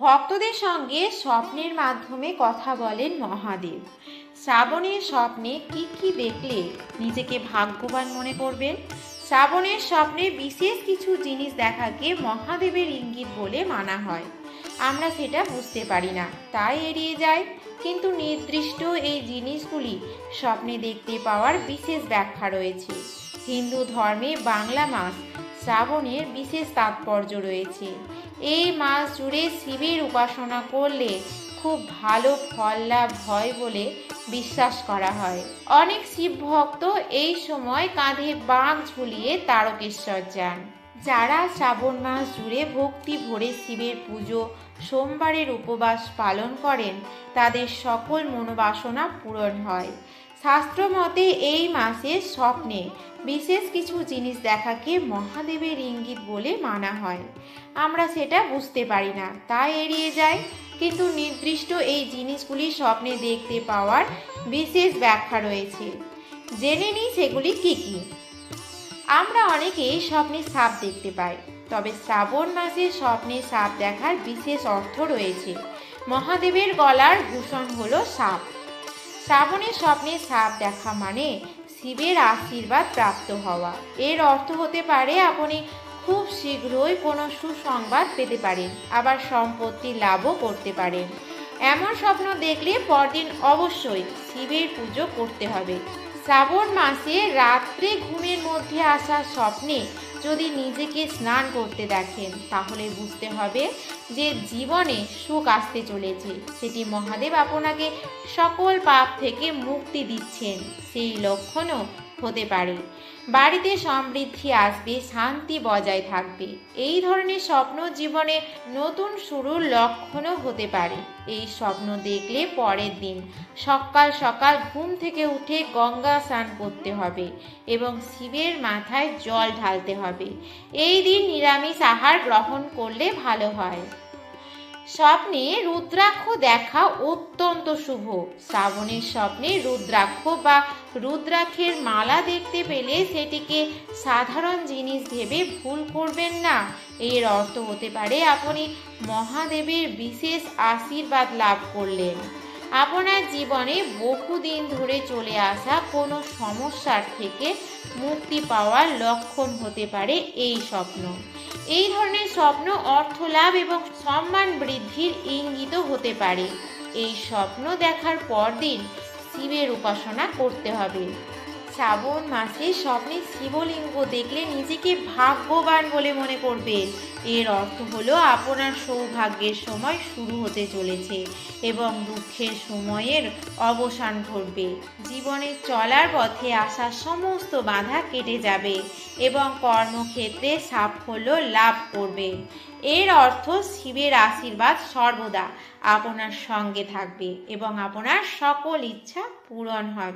ভক্তদের সঙ্গে স্বপ্নের মাধ্যমে কথা বলেন মহাদেব। শ্রাবণের স্বপ্নে কি কি দেখলে নিজেকে ভাগ্যবান মনে করবেন? শ্রাবণের স্বপ্নে বিশেষ কিছু জিনিস দেখাকে মহাদেবের ইঙ্গিত বলে মানা হয়। আমরা সেটা বুঝতে পারি না, তাই এড়িয়ে যাই। কিন্তু নির্দিষ্ট এই জিনিসগুলি স্বপ্নে দেখতে পাওয়ার বিশেষ ব্যাখ্যা রয়েছে। হিন্দু ধর্মে বাংলা মাস শ্রাবণের বিশেষ তাৎপর্য রয়েছে। এই মাস জুড়ে শিবের উপাসনা করলে খুব ভালো ফল লাভ হয় বলে বিশ্বাস করা হয়। অনেক শিব ভক্ত এই সময় কাঁধে বাঁক ঝুলিয়ে তারকেশ্বর যান। যারা শ্রাবণ মাস জুড়ে ভক্তি ভরে শিবের পুজো, সোমবারের উপবাস পালন করেন, তাদের সকল মনোবাসনা পূরণ হয়। শাস্ত্র মতে এই মাসে স্বপ্নে বিশেষ কিছু জিনিস দেখাকে মহাদেবের ইঙ্গিত বলে মানা হয়। আমরা সেটা বুঝতে পারি না তাই এড়িয়ে যাই। কিন্তু নির্দিষ্ট এই জিনিসগুলি স্বপ্নে দেখতে পাওয়ার বিশেষ ব্যাখ্যা রয়েছে। জেনে নিই সেগুলি কি কি। আমরা অনেকেই স্বপ্নে সাপ দেখতে পাই, তবে শ্রাবণ মাসে স্বপ্নে সাপ দেখার বিশেষ অর্থ রয়েছে। মহাদেবের গলার ভূষণ হলো সাপ। শ্রাবণের স্বপ্নে সাপ দেখা মানে শিবের আশীর্বাদ প্রাপ্ত হওয়া। এর অর্থ হতে পারে আপনি খুব শীঘ্রই কোনো সুসংবাদ পেতে পারেন, আবার সম্পত্তি লাভও করতে পারেন। এমন স্বপ্ন দেখলে পরদিন অবশ্যই শিবের পুজো করতে হবে। শ্রাবণ মাসে রাত্রে ঘুমের মধ্যে আসা স্বপ্নে যদি নিজেকে স্নান করতে দেখেন, তাহলে বুঝতে হবে যে জীবনে সুখ আসতে চলেছে। সেটি মহাদেব আপনাকে সকল পাপ থেকে মুক্তি দিচ্ছেন। সেই লক্ষণও হতে পারে। বাড়িতে সমৃদ্ধি আসবে, শান্তি বজায় থাকবে। এই ধরনের স্বপ্ন জীবনে নতুন শুরুর লক্ষণও হতে পারে। এই স্বপ্ন দেখলে পরের দিন সকাল সকাল ঘুম থেকে উঠে গঙ্গা স্নান করতে হবে এবং শিবের মাথায় জল ঢালতে হবে। এই দিন নিরামিষ আহার গ্রহণ করলে ভালো হয়। স্বপ্নে রুদ্রাক্ষ দেখা অত্যন্ত শুভ। শ্রাবণের স্বপ্নে রুদ্রাক্ষ বা রুদ্রাক্ষের মালা দেখতে পেলে সেটিকে সাধারণ জিনিস ভেবে ভুল করবেন না। এর অর্থ হতে পারে আপনি মহাদেবের বিশেষ আশীর্বাদ লাভ করলেন। আপনার জীবনে বহুদিন ধরে চলে আসা কোনো সমস্যার থেকে মুক্তি পাওয়ার লক্ষণ হতে পারে এই স্বপ্ন। এই ধরনের স্বপ্ন অর্থ লাভ এবং সম্মান বৃদ্ধির ইঙ্গিত হতে পারে। এই স্বপ্ন দেখার পরদিন শিবের উপাসনা করতে হবে। শ্রাবণ মাসে স্বপ্নে শিবলিঙ্গ দেখলে নিজেকে ভাগ্যবান বলে মনে করবেন। এর অর্থ হলো আপনার সৌভাগ্যের সময় শুরু হতে চলেছে এবং দুঃখের সময়ের অবসান ঘটবে। জীবনে চলার পথে আসা সমস্ত বাধা কেটে যাবে এবং কর্মক্ষেত্রে সাফল্য লাভ করবে। এর অর্থ শিবের আশীর্বাদ সর্বদা আপনার সঙ্গে থাকবে এবং আপনার সকল ইচ্ছা পূরণ হবে।